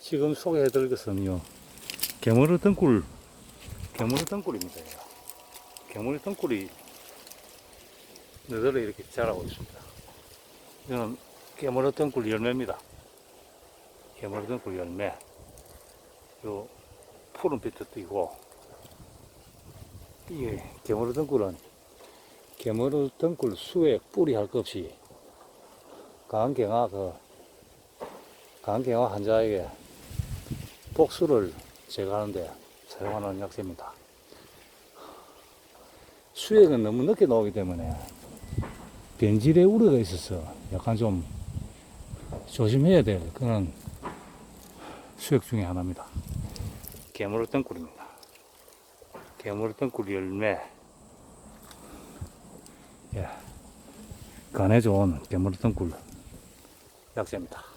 지금 소개해드릴 것은요, 개머리 등굴, 개머리 등굴입니다. 개머리 등굴이 너덜에 이렇게 자라고 있습니다. 이거는 개머리 등굴 열매입니다. 개머리 등굴 열매. 요 푸른 빛도 띄고, 이게 개머리 등굴은 개머리 등굴 수액 뿌리 할 것 없이 강경화 그 강경화 환자에게 복수를 제거하는데 사용하는 약재입니다. 수액은 너무 늦게 나오기 때문에 변질의 우려가 있어서 약간 좀 조심해야 될 그런 수액 중에 하나입니다. 개물 등굴입니다. 개물 등굴 열매. 예. 간에 좋은 개물 등굴 약재입니다.